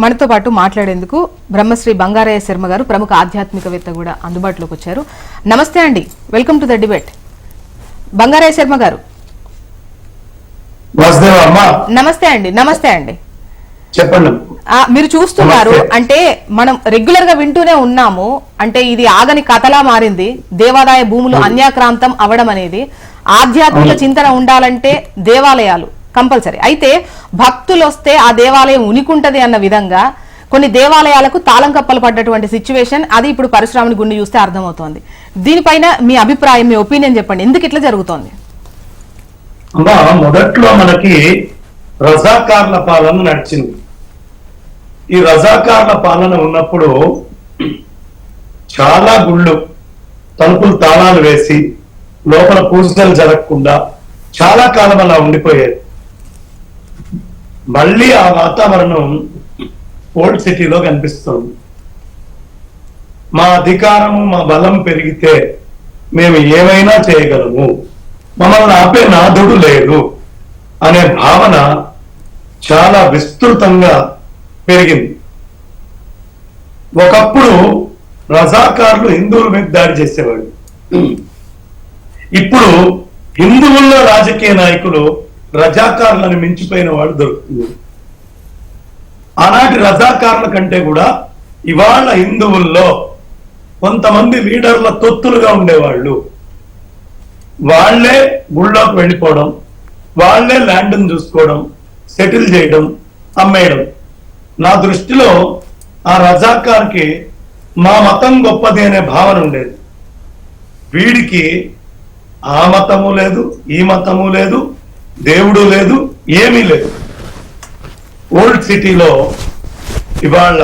మనతో పాటు మాట్లాడేందుకు బ్రహ్మశ్రీ బంగారయ్య శర్మ గారు ప్రముఖ ఆధ్యాత్మికవేత్త కూడా అందుబాటులోకి వచ్చారు. నమస్తే అండి. Welcome to the debate Bangaraiah Sharma గారు. నమస్తే అండి. నమస్తే అండి. చెప్పండి. మీరు చూస్తున్నారు. అంటే మనం రెగ్యులర్గా వింటూనే ఉన్నాము. అంటే ఇది ఆగని కథలా మారింది. దేవాదాయ భూములు అన్యాక్రాంతం అవడం అనేది ఆధ్యాత్మిక. చింతన ఉండాలంటే దేవాలయాలు కంపల్సరీ. అయితే భక్తులు వస్తే ఆ దేవాలయం ఉనికుంటది అన్న విధంగా కొన్ని దేవాలయాలకు తాళం కప్పలు పడ్డటువంటి సిచ్యువేషన్ అది ఇప్పుడు పరశురాముని గుండి చూస్తే అర్థమవుతోంది. దీనిపైన మీ అభిప్రాయం మీ ఒపీనియన్ చెప్పండి. ఎందుకు ఇట్లా జరుగుతోంది? అమ్మా మొదట్లో మనకి రజాకార్ల పాలన నడిచింది. ఈ రజాకార్ల పాలన ఉన్నప్పుడు చాలా గుళ్ళు తలుపులు తాళాలు వేసి లోపల పూజలు జరగకుండా చాలా కాలం అలా ఉండిపోయేది మళ్ళీ ఆ వాతావరణం ఓల్డ్ సిటీలో కనిపిస్తుంది. మా అధికారము మా బలం పెరిగితే మేము ఏమైనా చేయగలము? మమ్మల్ని ఆపే నాదుడు లేడు అనే భావన చాలా విస్తృతంగా పెరిగింది. ఒకప్పుడు రజాకారులు హిందువుల మీద దాడి చేసేవాడు ఇప్పుడు హిందువుల్లో రాజకీయ నాయకులు రజాకారులను మించిపోయిన వాడు దొరుకుతుంది ఆనాటి రజాకారుల కంటే కూడా ఇవాళ హిందువుల్లో కొంతమంది లీడర్ల తొత్తులుగా ఉండేవాళ్ళు. వాళ్ళే గుళ్ళోకి వెళ్ళిపోవడం వాళ్ళే ల్యాండ్ను చూసుకోవడం సెటిల్ చేయడం అమ్మేయడం. నా దృష్టిలో ఆ రజాకార్కి మా మతం గొప్పది అనే భావన ఉండేది. వీడికి ఆ మతము లేదు ఈ మతము లేదు దేవుడు లేదు ఏమీ లేదు. ఓల్డ్ సిటీలో ఇవాళ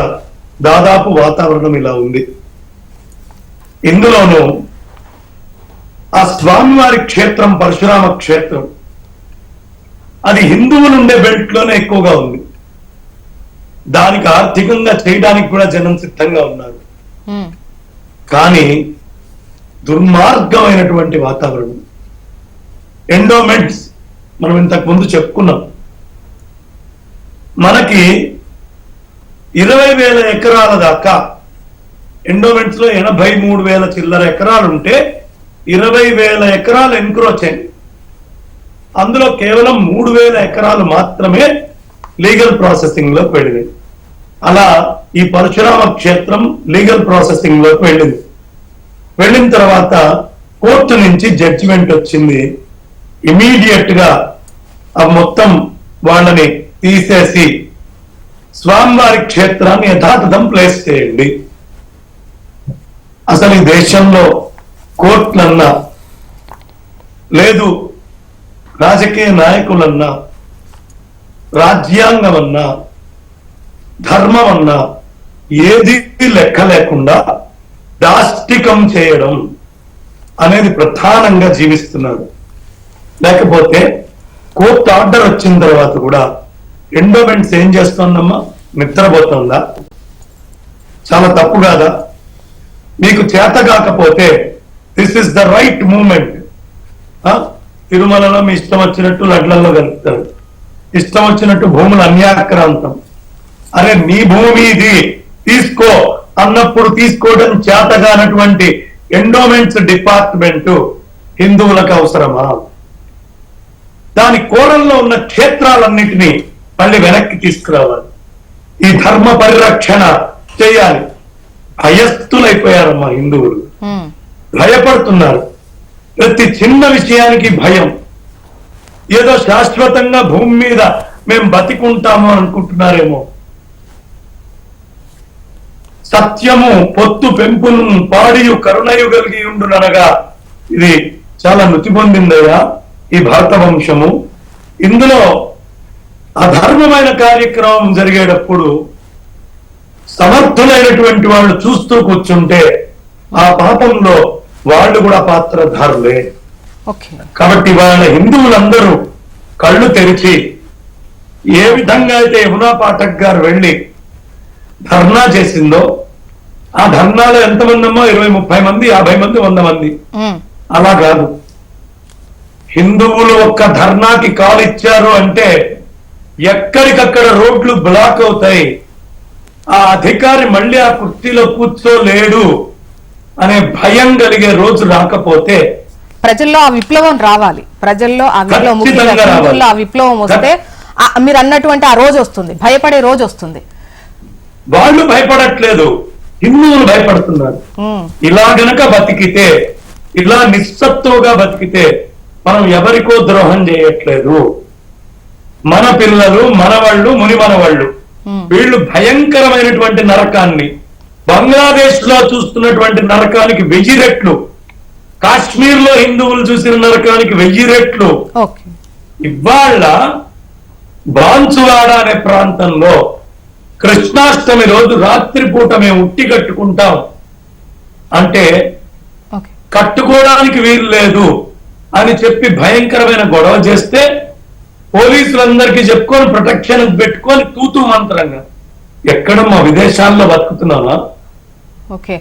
దాదాపు వాతావరణం ఇలా ఉంది. ఇందులోనూ ఆ స్వామివారి క్షేత్రం పరశురామ క్షేత్రం అది హిందువులు ఉండే బెల్ట్లోనే ఎక్కువగా ఉంది. దానికి ఆర్థికంగా చేయడానికి కూడా జనం సిద్ధంగా ఉన్నారు. కానీ దుర్మార్గమైనటువంటి వాతావరణం. ఎండోమెంట్స్ మనం ఇంతకు ముందు చెప్పుకున్నాం. మనకి ఇరవై వేల ఎకరాల దాకా ఎండోమెంట్స్లో ఎనభై మూడు వేల చిల్లర ఎకరాలు ఉంటే ఇరవై వేల ఎకరాలు ఎన్క్రోచ్ అయింది అందులో కేవలం మూడు వేల ఎకరాలు మాత్రమే లీగల్ ప్రాసెసింగ్లోకి వెళ్ళింది. అలా ఈ పరశురామ క్షేత్రం లీగల్ ప్రాసెసింగ్లోకి వెళ్ళింది. వెళ్ళిన తర్వాత కోర్టు నుంచి జడ్జిమెంట్ వచ్చింది. ఇమీడియట్గా ఆ మొత్తం వాళ్ళని తీసేసి స్వామివారి క్షేత్రాన్ని యథాతథం ప్లేస్ చేయండి. అసలు ఈ దేశంలో కోర్టులన్నా లేదు రాజకీయ నాయకులన్నా రాజ్యాంగమన్నా ధర్మం అన్నా ఏది లెక్క లేకుండా దాష్టికం చేయడం అనేది ప్రధానంగా జీవిస్తున్నారు లేకపోతే కోర్టు ఆర్డర్ వచ్చిన తర్వాత కూడా ఎండోమెంట్స్ ఏం చేస్తోందమ్మా? నిద్రపోతుందా? చాలా తప్పు కాదా? మీకు చేత కాకపోతే this is the right moment తిరుమలలో మీ ఇష్టం వచ్చినట్టు లడ్లలో కలుపుతారు ఇష్టం వచ్చినట్టు భూములు అన్యాక్రాంతం. అరే నీ భూమి ఇది. తీసుకో. అన్నప్పుడు తీసుకోవడం చేతగానటువంటి ఎండోమెంట్స్ డిపార్ట్మెంట్ హిందువులకు అవసరమా? దాని కోణంలో ఉన్న క్షేత్రాలన్నిటినీ మళ్ళీ వెనక్కి తీసుకురావాలి. ఈ ధర్మ పరిరక్షణ చేయాలి. భయస్థులైపోయారమ్మా హిందువులు. భయపడుతున్నారు. ప్రతి చిన్న విషయానికి భయం. ఏదో శాశ్వతంగా భూమి మీద మేము బతికుంటాము అనుకుంటున్నారేమో. సత్యము పొత్తు పెంపును పాడియు కరుణయు కలిగి ఉండుననగా ఇది చాలా నుతి పొందిందయ్యా. ఈ భారత వంశము. ఇందులో అధర్మమైన కార్యక్రమం జరిగేటప్పుడు సమర్థులైనటువంటి వాళ్ళు చూస్తూ కూర్చుంటే ఆ పాపంలో వాళ్ళు కూడా పాత్రధారులే. కాబట్టి వాళ్ళ హిందువులందరూ కళ్ళు తెరిచి ఏ విధంగా అయితే యమునా పాఠక్ గారు వెళ్ళి ధర్నా చేసిందో ఆ ధర్నాలో ఎంతమంది అమ్మో? ఇరవై ముప్పై మంది యాభై మంది వంద మంది. అలా కాదు. హిందువులు ఒక్క ధర్నాకి కాల్ ఇచ్చారు అంటే ఎక్కడికక్కడ రోడ్లు బ్లాక్ అవుతాయి. ఆ అధికారి మళ్ళీ ఆ కుర్చీలో కూర్చోలేడు అనే భయం కలిగే రోజు రాకపోతే ప్రజల్లో ఆ విప్లవం రావాలి. ప్రజల్లో ఆ విప్లవం. హిందువుల్లో ఆ విప్లవం వస్తే మీరు అన్నటువంటి ఆ రోజు వస్తుంది. భయపడే రోజు వస్తుంది. వాళ్ళు భయపడట్లేదు. హిందువులు భయపడుతున్నారు. ఇలా గనక బతికితే ఇలా నిస్సత్తుగా బతికితే మనం ఎవరికో ద్రోహం చేయట్లేదు. మన పిల్లలు మనవాళ్ళు ముని మనవాళ్ళు ఉమ్, వీళ్ళు భయంకరమైనటువంటి నరకాన్ని బంగ్లాదేశ్లో చూస్తున్నటువంటి నరకానికి వెయ్యి రెట్లు కాశ్మీర్లో హిందువులు చూసిన నరకానికి వెయ్యి రెట్లు. ఓకే. ఇవాళ బాన్సువాడ అనే ప్రాంతంలో కృష్ణాష్టమి రోజు రాత్రిపూట మేము ఉట్టి కట్టుకుంటాం. అంటే కట్టుకోవడానికి వీలు లేదు. అని చెప్పి భయంకరమైన గొడవ చేస్తే పోలీసులందరికీ చెప్పుకొని ప్రొటెక్షన్ పెట్టుకొని తూతూ మంత్రంగా ఎక్కడ మా విదేశాల్లో బతుకుతున్నావా? ఓకే.